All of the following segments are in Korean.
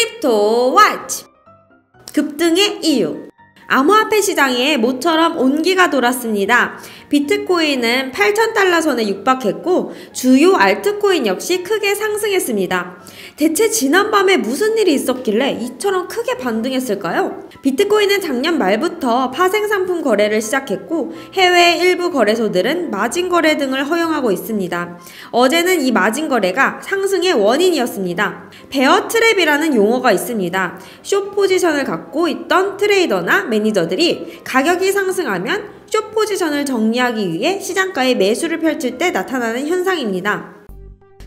크립토 와치 급등의 이유 암호화폐 시장에 모처럼 온기가 돌았습니다. 비트코인은 8,000달러 선에 육박했고 주요 알트코인 역시 크게 상승했습니다. 대체 지난밤에 무슨 일이 있었길래 이처럼 크게 반등했을까요? 비트코인은 작년 말부터 파생 상품 거래를 시작했고 해외 일부 거래소들은 마진 거래 등을 허용하고 있습니다. 어제는 이 마진 거래가 상승의 원인이었습니다. 베어 트랩이라는 용어가 있습니다. 쇼 포지션을 갖고 있던 트레이더나 매니저들이 가격이 상승하면 쇼 포지션을 정리하기 위해 시장가에 매수를 펼칠 때 나타나는 현상입니다.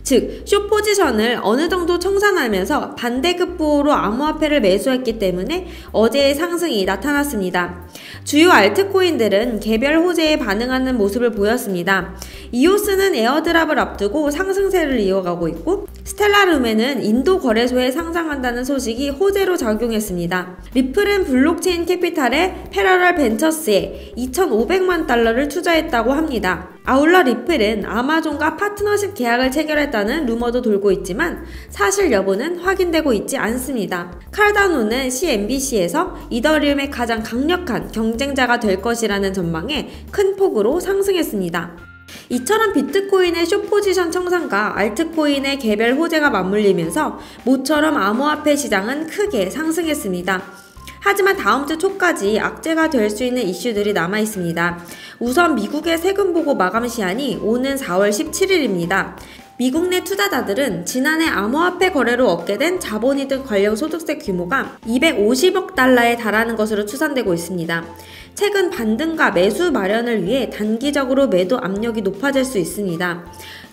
즉, 쇼 포지션을 어느 정도 청산하면서 반대급부호로 암호화폐를 매수했기 때문에 어제의 상승이 나타났습니다. 주요 알트코인들은 개별 호재에 반응하는 모습을 보였습니다. 이오스는 에어드랍을 앞두고 상승세를 이어가고 있고 스텔라룸에는 인도 거래소에 상장한다는 소식이 호재로 작용했습니다. 리플은 블록체인 캐피탈의 패러럴 벤처스에 2,500만 달러를 투자했다고 합니다. 아울러 리플은 아마존과 파트너십 계약을 체결했다는 루머도 돌고 있지만 사실 여부는 확인되고 있지 않습니다. 칼다노는 CNBC에서 이더리움의 가장 강력한 경쟁자가 될 것이라는 전망에 큰 폭으로 상승했습니다. 이처럼 비트코인의 숏포지션 청산과 알트코인의 개별 호재가 맞물리면서 모처럼 암호화폐 시장은 크게 상승했습니다. 하지만 다음 주 초까지 악재가 될 수 있는 이슈들이 남아 있습니다. 우선 미국의 세금 보고 마감 시한이 오는 4월 17일입니다. 미국 내 투자자들은 지난해 암호화폐 거래로 얻게 된 자본이득 관련 소득세 규모가 250억 달러에 달하는 것으로 추산되고 있습니다. 최근 반등과 매수 마련을 위해 단기적으로 매도 압력이 높아질 수 있습니다.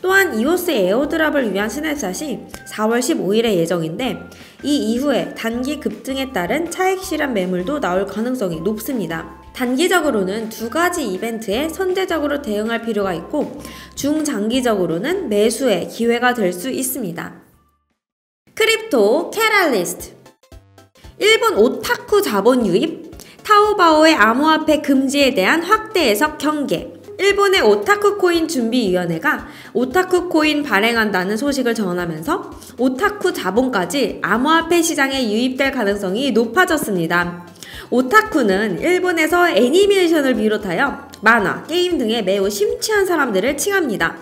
또한 이오스 에어드랍을 위한 스냅샷이 4월 15일에 예정인데 이 이후에 단기 급등에 따른 차익 실현 매물도 나올 가능성이 높습니다. 단기적으로는 두 가지 이벤트에 선제적으로 대응할 필요가 있고 중장기적으로는 매수의 기회가 될 수 있습니다. 크립토 캐랄리스트 일본 오타쿠 자본 유입 타오바오의 암호화폐 금지에 대한 확대 해석 경계 일본의 오타쿠 코인 준비위원회가 오타쿠 코인 발행한다는 소식을 전하면서 오타쿠 자본까지 암호화폐 시장에 유입될 가능성이 높아졌습니다. 오타쿠는 일본에서 애니메이션을 비롯하여 만화, 게임 등에 매우 심취한 사람들을 칭합니다.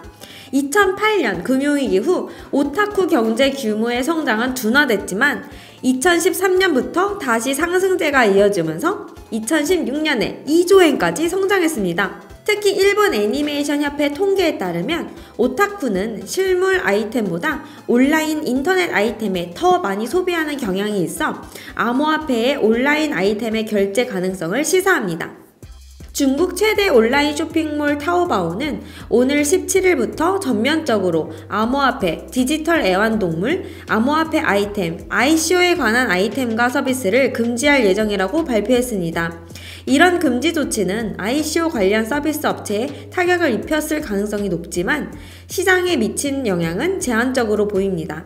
2008년 금융위기 후 오타쿠 경제 규모의 성장은 둔화됐지만 2013년부터 다시 상승세가 이어지면서 2016년에 2조엔까지 성장했습니다. 특히 일본 애니메이션 협회 통계에 따르면 오타쿠는 실물 아이템보다 온라인 인터넷 아이템에 더 많이 소비하는 경향이 있어 암호화폐의 온라인 아이템의 결제 가능성을 시사합니다. 중국 최대 온라인 쇼핑몰 타오바오는 오늘 17일부터 전면적으로 암호화폐, 디지털 애완동물, 암호화폐 아이템, ICO에 관한 아이템과 서비스를 금지할 예정이라고 발표했습니다. 이런 금지 조치는 ICO 관련 서비스 업체에 타격을 입혔을 가능성이 높지만 시장에 미친 영향은 제한적으로 보입니다.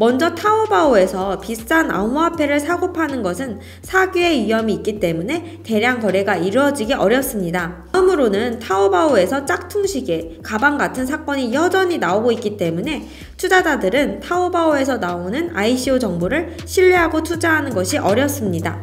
먼저 타오바오에서 비싼 암호화폐를 사고 파는 것은 사기의 위험이 있기 때문에 대량 거래가 이루어지기 어렵습니다. 다음으로는 타오바오에서 짝퉁 시계, 가방 같은 사건이 여전히 나오고 있기 때문에 투자자들은 타오바오에서 나오는 ICO 정보를 신뢰하고 투자하는 것이 어렵습니다.